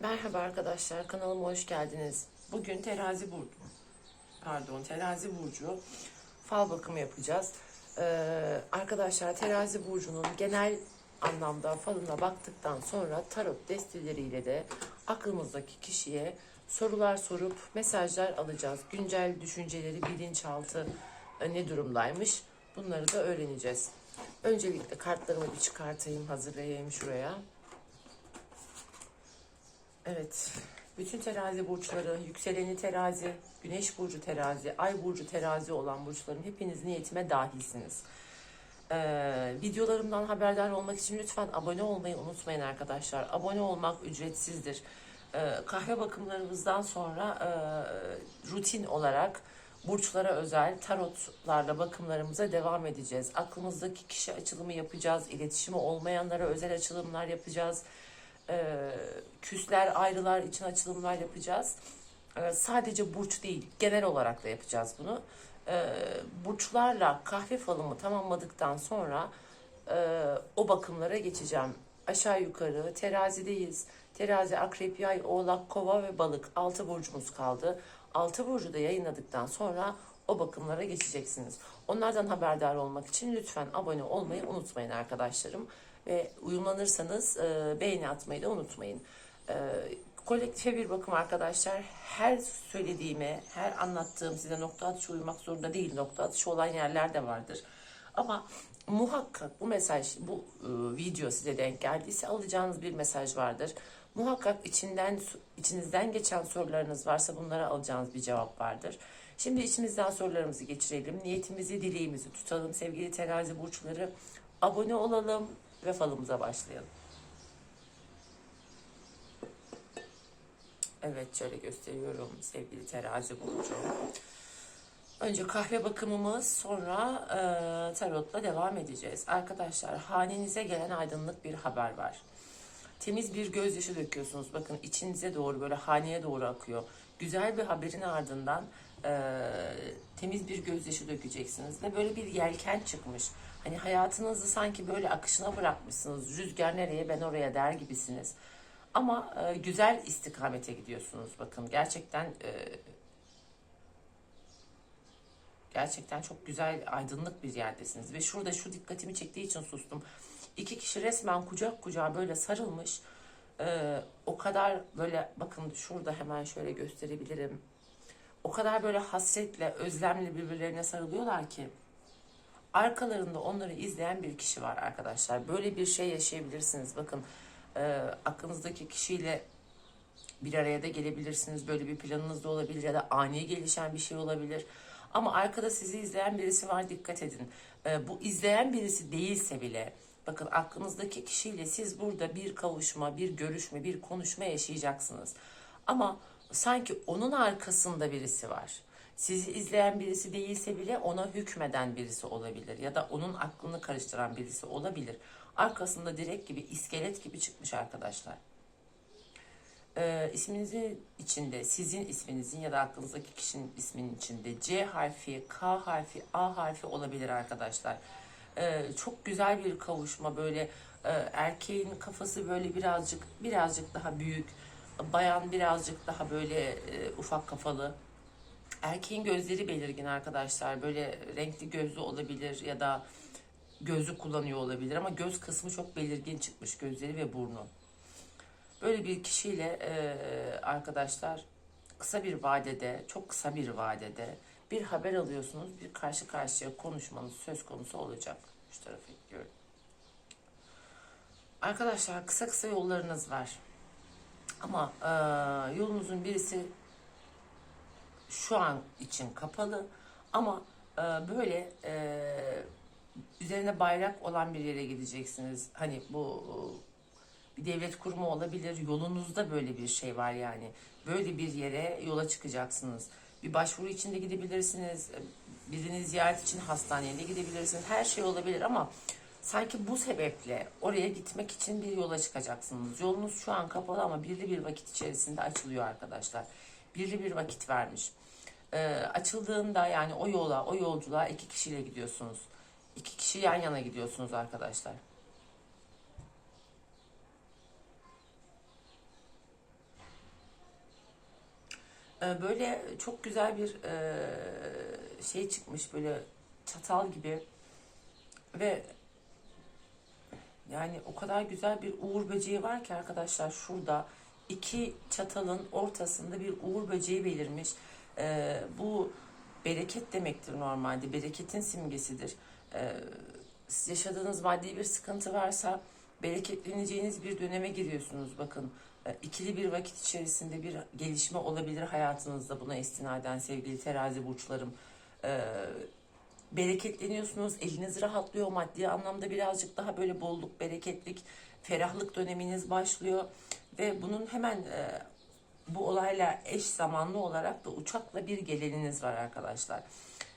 Merhaba arkadaşlar, kanalıma hoş geldiniz. Bugün terazi burcu, pardon terazi burcu fal bakımı yapacağız. Ee, arkadaşlar terazi burcunun genel anlamda falına baktıktan sonra tarot desteleriyle de aklımızdaki kişiye sorular sorup mesajlar alacağız. Güncel düşünceleri, bilinçaltı e, ne durumdaymış bunları da öğreneceğiz. Öncelikle kartlarımı bir çıkartayım, hazırlayayım şuraya. Evet. Bütün terazi burçları, yükseleni terazi, güneş burcu terazi, ay burcu terazi olan burçların hepiniz niyetime dahilsiniz. Ee, videolarımdan haberdar olmak için lütfen abone olmayı unutmayın arkadaşlar. Abone olmak ücretsizdir. Ee, kahve bakımlarımızdan sonra e, rutin olarak burçlara özel tarotlarla bakımlarımıza devam edeceğiz. Aklımızdaki kişi açılımı yapacağız. İletişimi olmayanlara özel açılımlar yapacağız e, küsler, ayrılar için açılımlar yapacağız. E, sadece burç değil, genel olarak da yapacağız bunu. E, burçlarla kahve falımı tamamladıktan sonra e, o bakımlara geçeceğim. Aşağı yukarı terazideyiz. Terazi, akrep, yay, oğlak, kova ve balık. Altı burcumuz kaldı. Altı burcu da yayınladıktan sonra o bakımlara geçeceksiniz. Onlardan haberdar olmak için lütfen abone olmayı unutmayın arkadaşlarım. Ve uyumlanırsanız e, beğeni atmayı da unutmayın. E, kolektife bir bakım arkadaşlar. Her söylediğime, her anlattığım size nokta atışı uymak zorunda değil. Nokta atışı olan yerler de vardır. Ama muhakkak bu mesaj, bu e, video size denk geldiyse alacağınız bir mesaj vardır. Muhakkak içinden içinizden geçen sorularınız varsa bunlara alacağınız bir cevap vardır. Şimdi içimizden sorularımızı geçirelim. Niyetimizi, dileğimizi tutalım. Sevgili terazi burçları abone olalım ve falımıza başlayalım. Evet şöyle gösteriyorum sevgili terazi burcu. Önce kahve bakımımız sonra e, tarotla devam edeceğiz. Arkadaşlar hanenize gelen aydınlık bir haber var. Temiz bir gözyaşı döküyorsunuz. Bakın içinize doğru böyle haneye doğru akıyor. Güzel bir haberin ardından e, temiz bir gözyaşı dökeceksiniz. Ve böyle bir yelken çıkmış. Hani hayatınızı sanki böyle akışına bırakmışsınız. Rüzgar nereye ben oraya der gibisiniz. Ama e, güzel istikamete gidiyorsunuz. Bakın gerçekten e, gerçekten çok güzel aydınlık bir yerdesiniz. Ve şurada şu dikkatimi çektiği için sustum. İki kişi resmen kucak kucağa böyle sarılmış. E, o kadar böyle bakın şurada hemen şöyle gösterebilirim. O kadar böyle hasretle, özlemle birbirlerine sarılıyorlar ki arkalarında onları izleyen bir kişi var arkadaşlar. Böyle bir şey yaşayabilirsiniz. Bakın e, aklınızdaki kişiyle bir araya da gelebilirsiniz. Böyle bir planınız da olabilir ya da ani gelişen bir şey olabilir. Ama arkada sizi izleyen birisi var dikkat edin. E, bu izleyen birisi değilse bile bakın aklınızdaki kişiyle siz burada bir kavuşma, bir görüşme, bir konuşma yaşayacaksınız. Ama sanki onun arkasında birisi var sizi izleyen birisi değilse bile ona hükmeden birisi olabilir ya da onun aklını karıştıran birisi olabilir. Arkasında direkt gibi iskelet gibi çıkmış arkadaşlar. Ee, isminizin içinde sizin isminizin ya da aklınızdaki kişinin isminin içinde C harfi, K harfi, A harfi olabilir arkadaşlar. Ee, çok güzel bir kavuşma böyle e, erkeğin kafası böyle birazcık birazcık daha büyük, bayan birazcık daha böyle e, ufak kafalı Erkeğin gözleri belirgin arkadaşlar. Böyle renkli gözlü olabilir ya da gözlü kullanıyor olabilir ama göz kısmı çok belirgin çıkmış gözleri ve burnu. Böyle bir kişiyle e, arkadaşlar kısa bir vadede, çok kısa bir vadede bir haber alıyorsunuz. Bir karşı karşıya konuşmanız söz konusu olacak. Şu tarafa gidiyorum. Arkadaşlar kısa kısa yollarınız var. Ama e, yolunuzun birisi şu an için kapalı ama e, böyle e, üzerine bayrak olan bir yere gideceksiniz. Hani bu bir devlet kurumu olabilir. Yolunuzda böyle bir şey var yani. Böyle bir yere yola çıkacaksınız. Bir başvuru için de gidebilirsiniz. Birini ziyaret için hastaneye de gidebilirsiniz. Her şey olabilir ama sanki bu sebeple oraya gitmek için bir yola çıkacaksınız. Yolunuz şu an kapalı ama birli bir vakit içerisinde açılıyor arkadaşlar. Birli bir vakit vermiş e, açıldığında yani o yola, o yolculuğa iki kişiyle gidiyorsunuz. İki kişi yan yana gidiyorsunuz arkadaşlar. Ee, böyle çok güzel bir e, şey çıkmış böyle çatal gibi ve yani o kadar güzel bir uğur böceği var ki arkadaşlar şurada iki çatalın ortasında bir uğur böceği belirmiş. Ee, bu bereket demektir normalde. Bereketin simgesidir. Siz yaşadığınız maddi bir sıkıntı varsa bereketleneceğiniz bir döneme giriyorsunuz. Bakın e, ikili bir vakit içerisinde bir gelişme olabilir hayatınızda buna istinaden sevgili terazi burçlarım. Ee, bereketleniyorsunuz, eliniz rahatlıyor, maddi anlamda birazcık daha böyle bolluk, bereketlik, ferahlık döneminiz başlıyor ve bunun hemen e, bu olayla eş zamanlı olarak da uçakla bir geleniniz var arkadaşlar.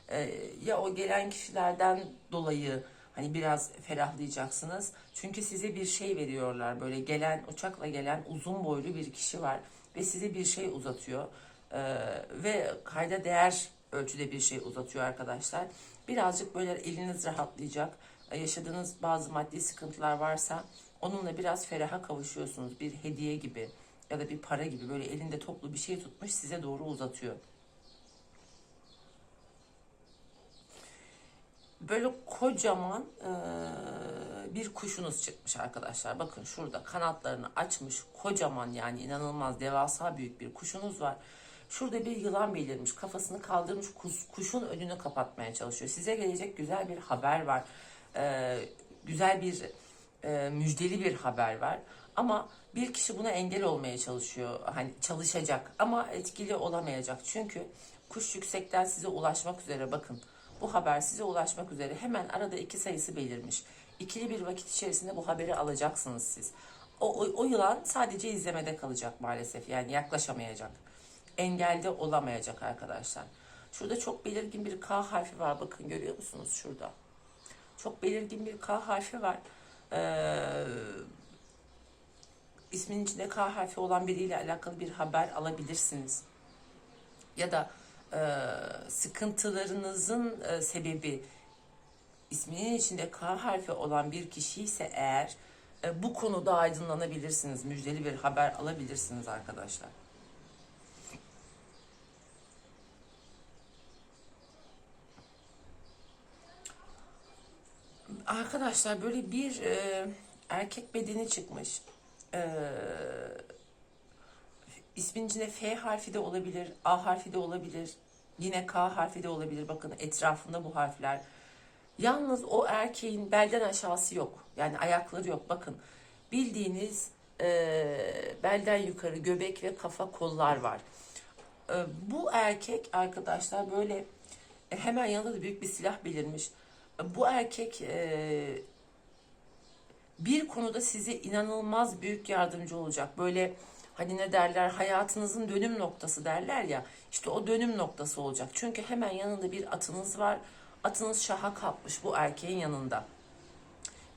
E, ya o gelen kişilerden dolayı hani biraz ferahlayacaksınız. Çünkü size bir şey veriyorlar. Böyle gelen uçakla gelen uzun boylu bir kişi var ve size bir şey uzatıyor. E, ve kayda değer ölçüde bir şey uzatıyor arkadaşlar. Birazcık böyle eliniz rahatlayacak. E, Yaşadığınız bazı maddi sıkıntılar varsa onunla biraz feraha kavuşuyorsunuz. Bir hediye gibi ya da bir para gibi böyle elinde toplu bir şey tutmuş size doğru uzatıyor. Böyle kocaman e, bir kuşunuz çıkmış arkadaşlar. Bakın şurada kanatlarını açmış kocaman yani inanılmaz devasa büyük bir kuşunuz var. Şurada bir yılan belirmiş. Kafasını kaldırmış kuş, kuşun önünü kapatmaya çalışıyor. Size gelecek güzel bir haber var. E, güzel bir e, müjdeli bir haber var. Ama bir kişi buna engel olmaya çalışıyor. Hani çalışacak ama etkili olamayacak. Çünkü kuş yüksekten size ulaşmak üzere bakın. Bu haber size ulaşmak üzere hemen arada iki sayısı belirmiş. İkili bir vakit içerisinde bu haberi alacaksınız siz. O, o, o yılan sadece izlemede kalacak maalesef. Yani yaklaşamayacak. Engelde olamayacak arkadaşlar. Şurada çok belirgin bir K harfi var. Bakın görüyor musunuz şurada? Çok belirgin bir K harfi var. Ee, isminin içinde K harfi olan biriyle alakalı bir haber alabilirsiniz. Ya da sıkıntılarınızın e, sebebi isminin içinde K harfi olan bir kişi ise eğer e, bu konuda aydınlanabilirsiniz. Müjdeli bir haber alabilirsiniz arkadaşlar. Arkadaşlar böyle bir e, erkek bedeni çıkmış. E, ismin içinde F harfi de olabilir, A harfi de olabilir, yine K harfi de olabilir. Bakın etrafında bu harfler. Yalnız o erkeğin belden aşağısı yok. Yani ayakları yok. Bakın bildiğiniz e, belden yukarı göbek ve kafa kollar var. E, bu erkek arkadaşlar böyle e, hemen yanında da büyük bir silah belirmiş. E, bu erkek e, bir konuda size inanılmaz büyük yardımcı olacak. Böyle hani ne derler hayatınızın dönüm noktası derler ya işte o dönüm noktası olacak. Çünkü hemen yanında bir atınız var. Atınız şaha kalkmış bu erkeğin yanında.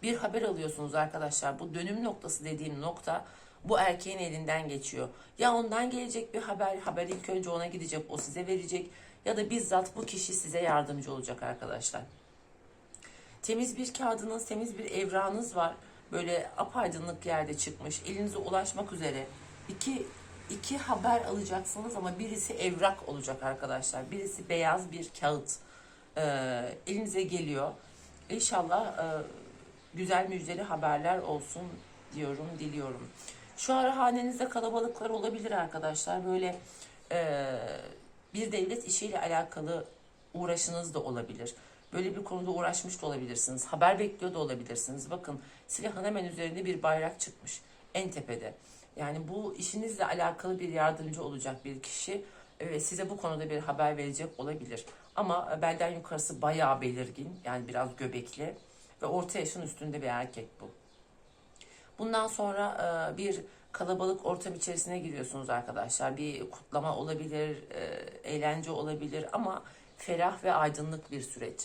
Bir haber alıyorsunuz arkadaşlar. Bu dönüm noktası dediğim nokta bu erkeğin elinden geçiyor. Ya ondan gelecek bir haber, haber ilk önce ona gidecek, o size verecek ya da bizzat bu kişi size yardımcı olacak arkadaşlar. Temiz bir kağıdınız, temiz bir evranız var. Böyle apaydınlık yerde çıkmış, elinize ulaşmak üzere. İki, iki haber alacaksınız ama birisi evrak olacak arkadaşlar. Birisi beyaz bir kağıt e, elinize geliyor. İnşallah e, güzel müjdeli haberler olsun diyorum, diliyorum. Şu ara hanenizde kalabalıklar olabilir arkadaşlar. Böyle e, bir devlet işiyle alakalı uğraşınız da olabilir. Böyle bir konuda uğraşmış da olabilirsiniz. Haber bekliyor da olabilirsiniz. Bakın silahın hemen üzerinde bir bayrak çıkmış. En tepede. Yani bu işinizle alakalı bir yardımcı olacak bir kişi ve size bu konuda bir haber verecek olabilir. Ama belden yukarısı bayağı belirgin. Yani biraz göbekli ve orta yaşın üstünde bir erkek bu. Bundan sonra e, bir kalabalık ortam içerisine giriyorsunuz arkadaşlar. Bir kutlama olabilir, e, eğlence olabilir ama ferah ve aydınlık bir süreç.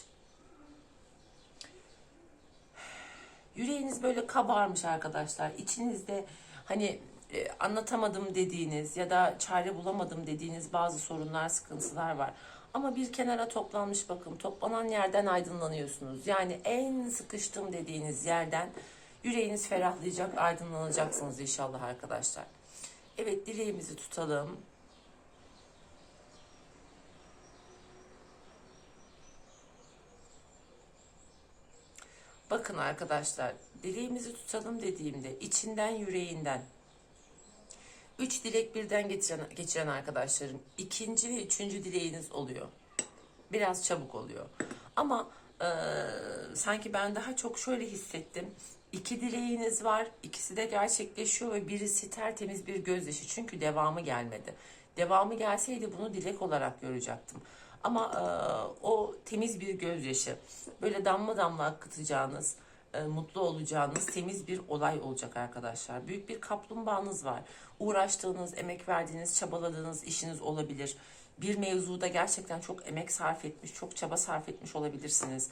Yüreğiniz böyle kabarmış arkadaşlar. İçinizde hani e, anlatamadım dediğiniz ya da çare bulamadım dediğiniz bazı sorunlar, sıkıntılar var. Ama bir kenara toplanmış bakın. Toplanan yerden aydınlanıyorsunuz. Yani en sıkıştım dediğiniz yerden yüreğiniz ferahlayacak, aydınlanacaksınız inşallah arkadaşlar. Evet dileğimizi tutalım. Bakın arkadaşlar dileğimizi tutalım dediğimde içinden yüreğinden üç dilek birden geçiren, geçiren arkadaşlarım ikinci ve üçüncü dileğiniz oluyor. Biraz çabuk oluyor. Ama e, sanki ben daha çok şöyle hissettim. İki dileğiniz var. ikisi de gerçekleşiyor ve birisi tertemiz bir gözyaşı. Çünkü devamı gelmedi. Devamı gelseydi bunu dilek olarak görecektim. Ama e, o temiz bir gözyaşı, böyle damla damla akıtacağınız, e, mutlu olacağınız temiz bir olay olacak arkadaşlar. Büyük bir kaplumbağanız var. Uğraştığınız, emek verdiğiniz, çabaladığınız işiniz olabilir. Bir mevzuda gerçekten çok emek sarf etmiş, çok çaba sarf etmiş olabilirsiniz.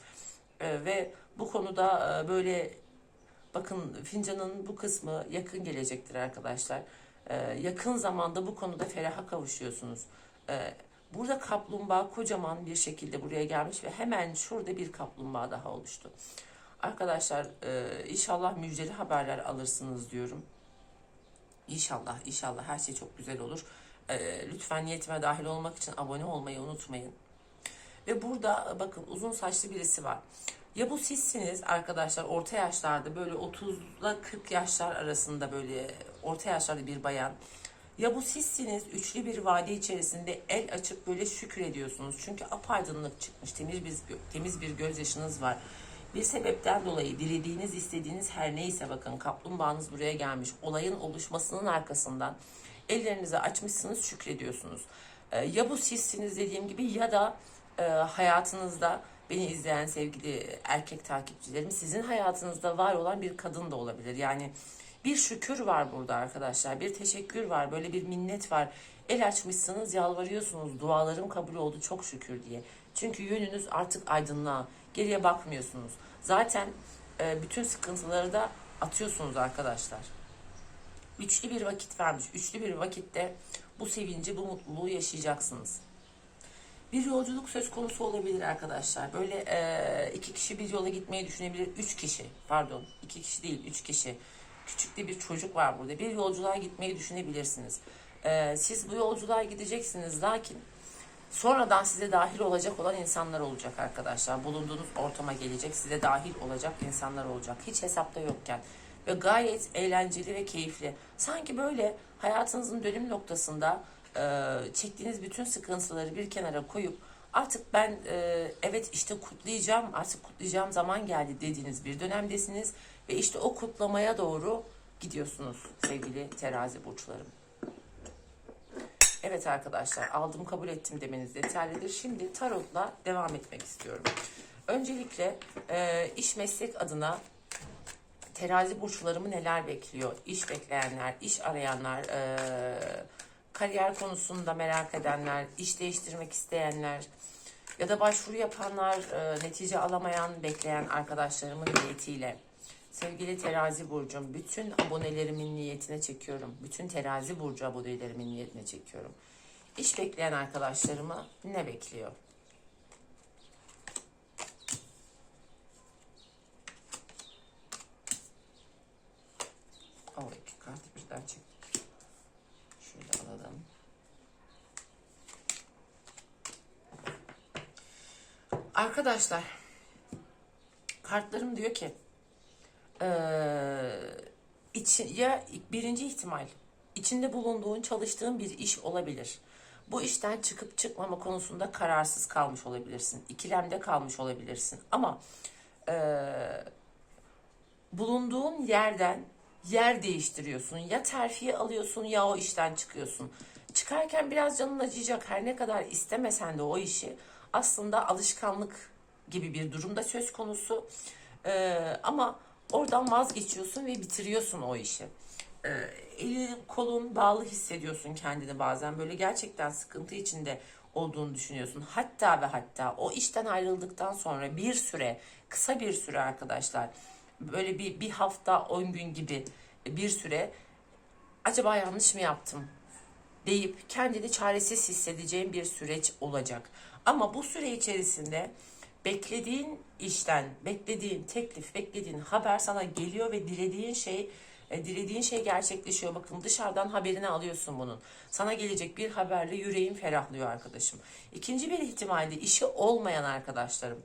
E, ve bu konuda e, böyle bakın fincanın bu kısmı yakın gelecektir arkadaşlar. Yakın zamanda bu konuda feraha kavuşuyorsunuz. Burada kaplumbağa kocaman bir şekilde buraya gelmiş ve hemen şurada bir kaplumbağa daha oluştu. Arkadaşlar e, inşallah müjdeli haberler alırsınız diyorum. İnşallah, inşallah her şey çok güzel olur. E, lütfen niyetime dahil olmak için abone olmayı unutmayın. Ve burada bakın uzun saçlı birisi var. Ya bu sizsiniz arkadaşlar orta yaşlarda böyle 30'la 40 yaşlar arasında böyle orta yaşlarda bir bayan. Ya bu sizsiniz üçlü bir vade içerisinde el açıp böyle şükür ediyorsunuz. Çünkü apaydınlık çıkmış temiz bir, temiz bir gözyaşınız var. Bir sebepten dolayı dilediğiniz, istediğiniz her neyse bakın kaplumbağanız buraya gelmiş. Olayın oluşmasının arkasından ellerinizi açmışsınız şükrediyorsunuz. Ee, ya bu sizsiniz dediğim gibi ya da e, hayatınızda beni izleyen sevgili erkek takipçilerim sizin hayatınızda var olan bir kadın da olabilir. Yani bir şükür var burada arkadaşlar. Bir teşekkür var. Böyle bir minnet var. El açmışsınız, yalvarıyorsunuz. Dualarım kabul oldu çok şükür diye. Çünkü yönünüz artık aydınlığa. Geriye bakmıyorsunuz. Zaten e, bütün sıkıntıları da atıyorsunuz arkadaşlar. Üçlü bir vakit vermiş. Üçlü bir vakitte bu sevinci, bu mutluluğu yaşayacaksınız. Bir yolculuk söz konusu olabilir arkadaşlar. Böyle e, iki kişi bir yola gitmeyi düşünebilir. Üç kişi, pardon. iki kişi değil, üç kişi. Küçük de bir çocuk var burada. Bir yolculuğa gitmeyi düşünebilirsiniz. E, siz bu yolculuğa gideceksiniz. Lakin sonradan size dahil olacak olan insanlar olacak arkadaşlar. Bulunduğunuz ortama gelecek, size dahil olacak insanlar olacak. Hiç hesapta yokken. Ve gayet eğlenceli ve keyifli. Sanki böyle hayatınızın dönüm noktasında e, çektiğiniz bütün sıkıntıları bir kenara koyup artık ben e, evet işte kutlayacağım artık kutlayacağım zaman geldi dediğiniz bir dönemdesiniz ve işte o kutlamaya doğru gidiyorsunuz sevgili terazi burçlarım. Evet arkadaşlar aldım kabul ettim demeniz yeterlidir. Şimdi tarotla devam etmek istiyorum. Öncelikle e, iş meslek adına terazi burçlarımı neler bekliyor? İş bekleyenler, iş arayanlar, e, kariyer konusunda merak edenler, iş değiştirmek isteyenler ya da başvuru yapanlar, e, netice alamayan, bekleyen arkadaşlarımın niyetiyle. Sevgili terazi burcum, bütün abonelerimin niyetine çekiyorum. Bütün terazi burcu abonelerimin niyetine çekiyorum. İş bekleyen arkadaşlarımı ne bekliyor? O iki kartı birden çektik. Şöyle alalım. Arkadaşlar, kartlarım diyor ki, eee, içi, ya birinci ihtimal, içinde bulunduğun, çalıştığın bir iş olabilir. Bu işten çıkıp çıkmama konusunda kararsız kalmış olabilirsin. İkilemde kalmış olabilirsin. Ama eee bulunduğun yerden yer değiştiriyorsun. Ya terfiye alıyorsun ya o işten çıkıyorsun. Çıkarken biraz canın acıyacak. Her ne kadar istemesen de o işi aslında alışkanlık gibi bir durumda söz konusu. Ee, ama oradan vazgeçiyorsun ve bitiriyorsun o işi. Ee, elin kolun bağlı hissediyorsun kendini bazen. Böyle gerçekten sıkıntı içinde olduğunu düşünüyorsun. Hatta ve hatta o işten ayrıldıktan sonra bir süre, kısa bir süre arkadaşlar böyle bir, bir hafta, on gün gibi bir süre acaba yanlış mı yaptım deyip kendini çaresiz hissedeceğin bir süreç olacak. Ama bu süre içerisinde beklediğin işten, beklediğin teklif, beklediğin haber sana geliyor ve dilediğin şey e, dilediğin şey gerçekleşiyor. Bakın dışarıdan haberini alıyorsun bunun. Sana gelecek bir haberle yüreğin ferahlıyor arkadaşım. İkinci bir ihtimalde işi olmayan arkadaşlarım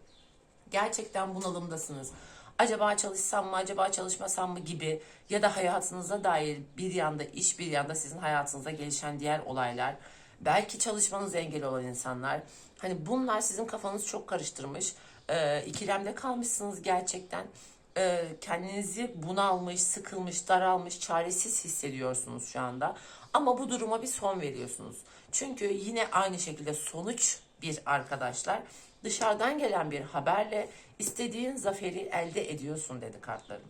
gerçekten bunalımdasınız. acaba çalışsam mı, acaba çalışmasam mı gibi ya da hayatınıza dair bir yanda iş, bir yanda sizin hayatınızda gelişen diğer olaylar, belki çalışmanız engel olan insanlar. Hani bunlar sizin kafanızı çok karıştırmış. Ee, ikilemde kalmışsınız gerçekten. Ee, kendinizi bunalmış, sıkılmış, daralmış, çaresiz hissediyorsunuz şu anda. Ama bu duruma bir son veriyorsunuz. Çünkü yine aynı şekilde sonuç bir arkadaşlar. Dışarıdan gelen bir haberle istediğin zaferi elde ediyorsun dedi kartlarım.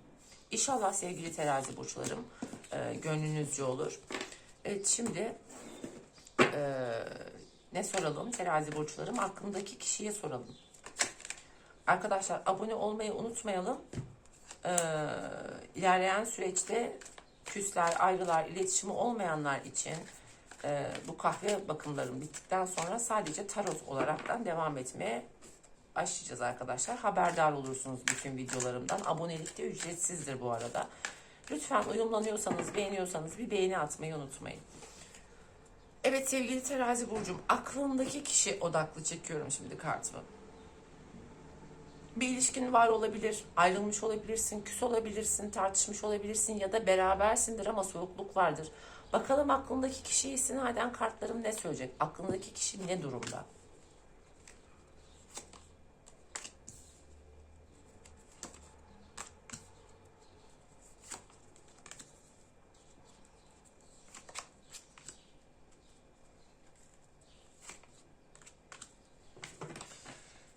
İnşallah sevgili terazi burçlarım e, gönlünüzce olur. Evet şimdi e, ne soralım terazi burçlarım? Aklımdaki kişiye soralım. Arkadaşlar abone olmayı unutmayalım. Ee, ilerleyen süreçte küsler, ayrılar, iletişimi olmayanlar için e, bu kahve bakımlarım bittikten sonra sadece tarot olaraktan devam etmeye başlayacağız arkadaşlar. Haberdar olursunuz bütün videolarımdan. Abonelik de ücretsizdir bu arada. Lütfen uyumlanıyorsanız, beğeniyorsanız bir beğeni atmayı unutmayın. Evet sevgili terazi burcum, aklımdaki kişi odaklı çekiyorum şimdi kartımı. Bir ilişkin var olabilir, ayrılmış olabilirsin, küs olabilirsin, tartışmış olabilirsin ya da berabersindir ama soğukluk vardır. Bakalım aklındaki kişiye istinaden kartlarım ne söyleyecek? Aklındaki kişi ne durumda?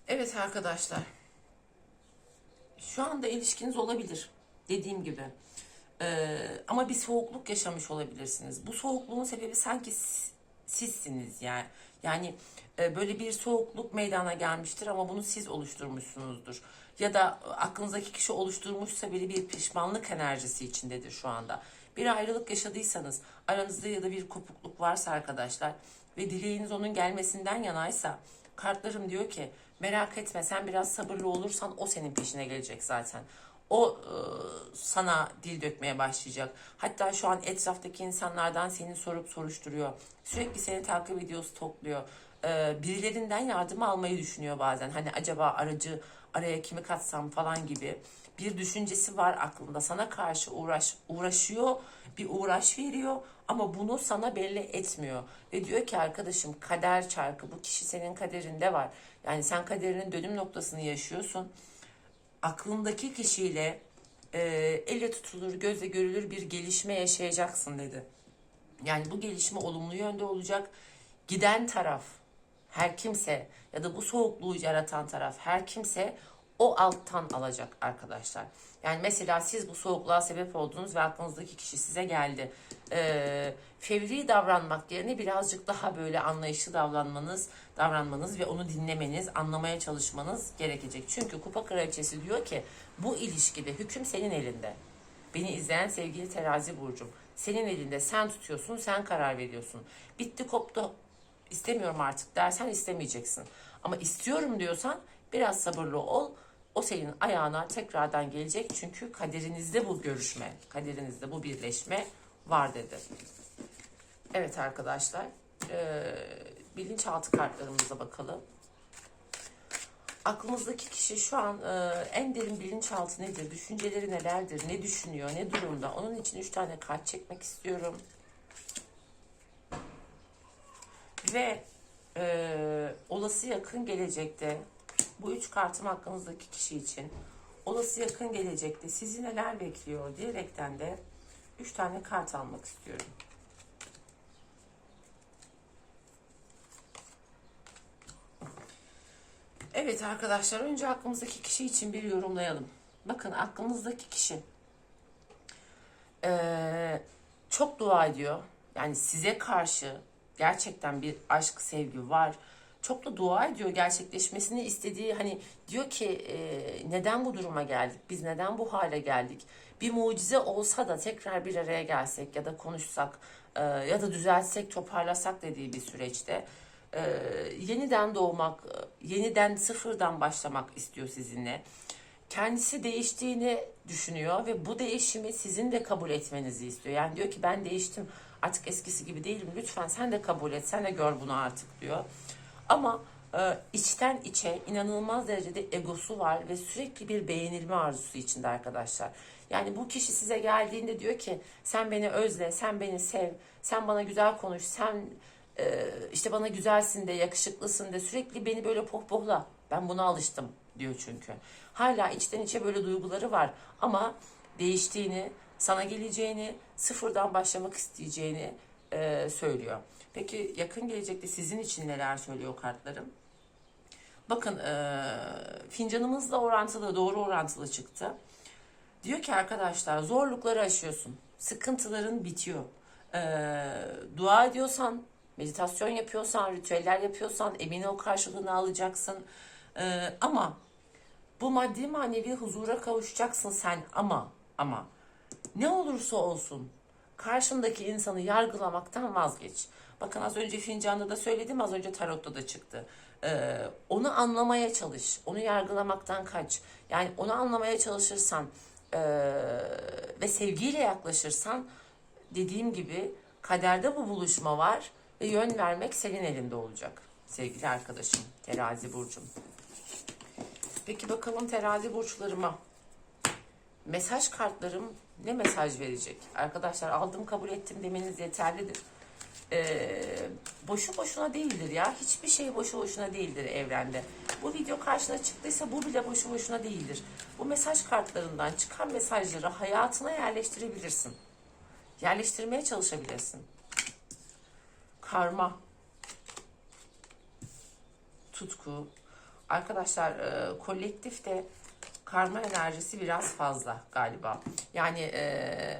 Evet arkadaşlar. Şu anda ilişkiniz olabilir. Dediğim gibi. Ee, ama bir soğukluk yaşamış olabilirsiniz. Bu soğukluğun sebebi sanki si- sizsiniz yani. Yani e, böyle bir soğukluk meydana gelmiştir ama bunu siz oluşturmuşsunuzdur. Ya da aklınızdaki kişi oluşturmuşsa bile bir pişmanlık enerjisi içindedir şu anda. Bir ayrılık yaşadıysanız, aranızda ya da bir kopukluk varsa arkadaşlar ve dileğiniz onun gelmesinden yanaysa kartlarım diyor ki merak etme sen biraz sabırlı olursan o senin peşine gelecek zaten. O e, sana dil dökmeye başlayacak. Hatta şu an etraftaki insanlardan seni sorup soruşturuyor. Sürekli seni takip ediyor, stokluyor. E, birilerinden yardım almayı düşünüyor bazen. Hani acaba aracı araya kimi katsam falan gibi bir düşüncesi var aklında. Sana karşı uğraş uğraşıyor, bir uğraş veriyor ama bunu sana belli etmiyor. Ve diyor ki arkadaşım kader çarkı bu kişi senin kaderinde var. Yani sen kaderinin dönüm noktasını yaşıyorsun aklındaki kişiyle e, elle tutulur, gözle görülür bir gelişme yaşayacaksın dedi. Yani bu gelişme olumlu yönde olacak. Giden taraf her kimse ya da bu soğukluğu yaratan taraf her kimse o alttan alacak arkadaşlar. Yani mesela siz bu soğukluğa sebep oldunuz ve aklınızdaki kişi size geldi. Ee, fevri davranmak yerine birazcık daha böyle anlayışlı davranmanız, davranmanız ve onu dinlemeniz, anlamaya çalışmanız gerekecek. Çünkü Kupa Kraliçesi diyor ki bu ilişkide hüküm senin elinde. Beni izleyen sevgili terazi burcum. Senin elinde sen tutuyorsun, sen karar veriyorsun. Bitti koptu istemiyorum artık dersen istemeyeceksin. Ama istiyorum diyorsan biraz sabırlı ol. O senin ayağına tekrardan gelecek. Çünkü kaderinizde bu görüşme, kaderinizde bu birleşme var dedi. Evet arkadaşlar. Ee, bilinçaltı kartlarımıza bakalım. Aklımızdaki kişi şu an e, en derin bilinçaltı nedir? Düşünceleri nelerdir? Ne düşünüyor? Ne durumda? Onun için üç tane kart çekmek istiyorum. Ve e, olası yakın gelecekte bu üç kartım hakkınızdaki kişi için olası yakın gelecekte sizi neler bekliyor diyerekten de üç tane kart almak istiyorum. Evet arkadaşlar önce aklımızdaki kişi için bir yorumlayalım. Bakın aklımızdaki kişi eee, çok dua ediyor. Yani size karşı gerçekten bir aşk, sevgi var. Çok da dua ediyor gerçekleşmesini istediği hani diyor ki eee, neden bu duruma geldik? Biz neden bu hale geldik? Bir mucize olsa da tekrar bir araya gelsek ya da konuşsak eee, ya da düzeltsek, toparlasak dediği bir süreçte e, yeniden doğmak, e, yeniden sıfırdan başlamak istiyor sizinle. Kendisi değiştiğini düşünüyor ve bu değişimi sizin de kabul etmenizi istiyor. Yani diyor ki ben değiştim artık eskisi gibi değilim lütfen sen de kabul et sen de gör bunu artık diyor. Ama Ee, içten içe inanılmaz derecede egosu var ve sürekli bir beğenilme arzusu içinde arkadaşlar. Yani bu kişi size geldiğinde diyor ki sen beni özle, sen beni sev, sen bana güzel konuş, sen e, işte bana güzelsin de, yakışıklısın de sürekli beni böyle pohpohla. Ben buna alıştım diyor çünkü. Hala içten içe böyle duyguları var ama değiştiğini, sana geleceğini, sıfırdan başlamak isteyeceğini e, söylüyor. Peki yakın gelecekte sizin için neler söylüyor kartlarım? Bakın e, fincanımızla orantılı, doğru orantılı çıktı. Diyor ki arkadaşlar zorlukları aşıyorsun. Sıkıntıların bitiyor. E, dua ediyorsan, meditasyon yapıyorsan, ritüeller yapıyorsan emin ol karşılığını alacaksın. E, ama bu maddi manevi huzura kavuşacaksın sen ama ama ne olursa olsun karşındaki insanı yargılamaktan vazgeç. Bakın az önce fincanda da söyledim, az önce tarotta da çıktı. Ee, onu anlamaya çalış, onu yargılamaktan kaç. Yani onu anlamaya çalışırsan ee, ve sevgiyle yaklaşırsan dediğim gibi kaderde bu buluşma var ve yön vermek senin elinde olacak sevgili arkadaşım terazi burcum. Peki bakalım terazi burçlarıma mesaj kartlarım ne mesaj verecek? Arkadaşlar aldım kabul ettim demeniz yeterlidir. Ee, boşu boşuna değildir ya. Hiçbir şey boşu boşuna değildir evrende. Bu video karşına çıktıysa bu bile boşu boşuna değildir. Bu mesaj kartlarından çıkan mesajları hayatına yerleştirebilirsin. Yerleştirmeye çalışabilirsin. Karma. Tutku. Arkadaşlar e, kolektifte karma enerjisi biraz fazla galiba. Yani e,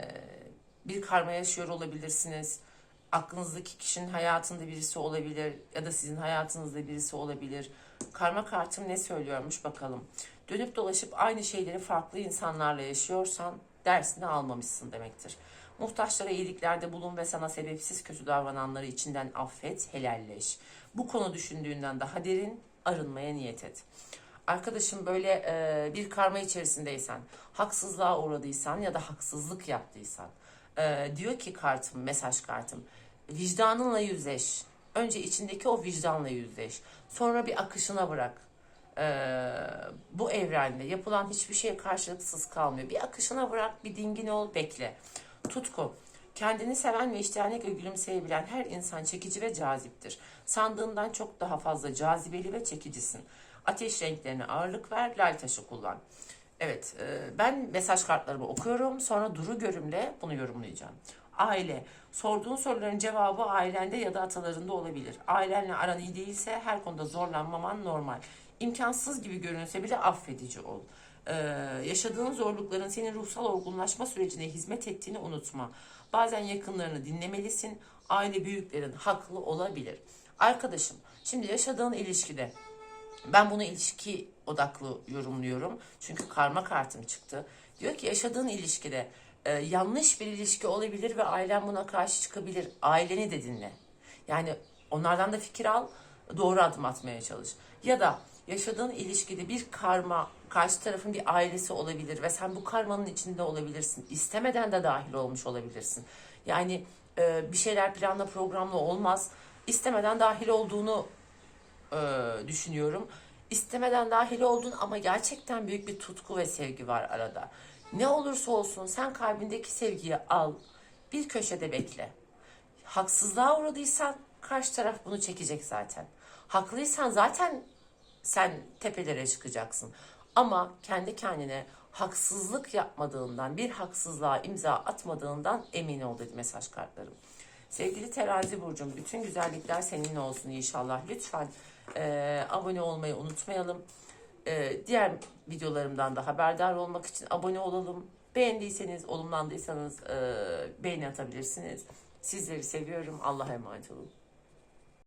bir karma yaşıyor olabilirsiniz. Aklınızdaki kişinin hayatında birisi olabilir ya da sizin hayatınızda birisi olabilir. Karma kartım ne söylüyormuş bakalım. Dönüp dolaşıp aynı şeyleri farklı insanlarla yaşıyorsan dersini almamışsın demektir. Muhtaçlara iyiliklerde bulun ve sana sebepsiz kötü davrananları içinden affet, helalleş. Bu konu düşündüğünden daha derin arınmaya niyet et arkadaşım böyle e, bir karma içerisindeysen, haksızlığa uğradıysan ya da haksızlık yaptıysan, e, diyor ki kartım, mesaj kartım, vicdanınla yüzleş. Önce içindeki o vicdanla yüzleş. Sonra bir akışına bırak. E, bu evrende yapılan hiçbir şey karşılıksız kalmıyor. Bir akışına bırak, bir dingin ol, bekle. Tutku. Kendini seven ve içtenlikle gülümseyebilen her insan çekici ve caziptir. Sandığından çok daha fazla cazibeli ve çekicisin. Ateş renklerine ağırlık ver, lal taşı kullan. Evet, e, ben mesaj kartlarımı okuyorum. Sonra duru görümle bunu yorumlayacağım. Aile. Sorduğun soruların cevabı ailende ya da atalarında olabilir. Ailenle aran iyi değilse her konuda zorlanmaman normal. İmkansız gibi görünse bile affedici ol. Ee, yaşadığın zorlukların senin ruhsal olgunlaşma sürecine hizmet ettiğini unutma. Bazen yakınlarını dinlemelisin. Aile büyüklerin haklı olabilir. Arkadaşım, şimdi yaşadığın ilişkide ben bunu ilişki odaklı yorumluyorum. Çünkü karma kartım çıktı. Diyor ki yaşadığın ilişkide e, yanlış bir ilişki olabilir ve ailen buna karşı çıkabilir. Aileni de dinle. Yani onlardan da fikir al, doğru adım atmaya çalış. Ya da yaşadığın ilişkide bir karma, karşı tarafın bir ailesi olabilir ve sen bu karmanın içinde olabilirsin. İstemeden de dahil olmuş olabilirsin. Yani e, bir şeyler planla programla olmaz. İstemeden dahil olduğunu e, düşünüyorum. İstemeden dahil oldun ama gerçekten büyük bir tutku ve sevgi var arada. Ne olursa olsun sen kalbindeki sevgiyi al, bir köşede bekle. Haksızlığa uğradıysan karşı taraf bunu çekecek zaten. Haklıysan zaten sen tepelere çıkacaksın. Ama kendi kendine haksızlık yapmadığından, bir haksızlığa imza atmadığından emin ol dedi mesaj kartlarım. Sevgili terazi burcum, bütün güzellikler senin olsun inşallah. Lütfen e, abone olmayı unutmayalım. E, diğer videolarımdan da haberdar olmak için abone olalım. Beğendiyseniz, olumlandıysanız e, beğeni atabilirsiniz. Sizleri seviyorum. Allah'a emanet olun.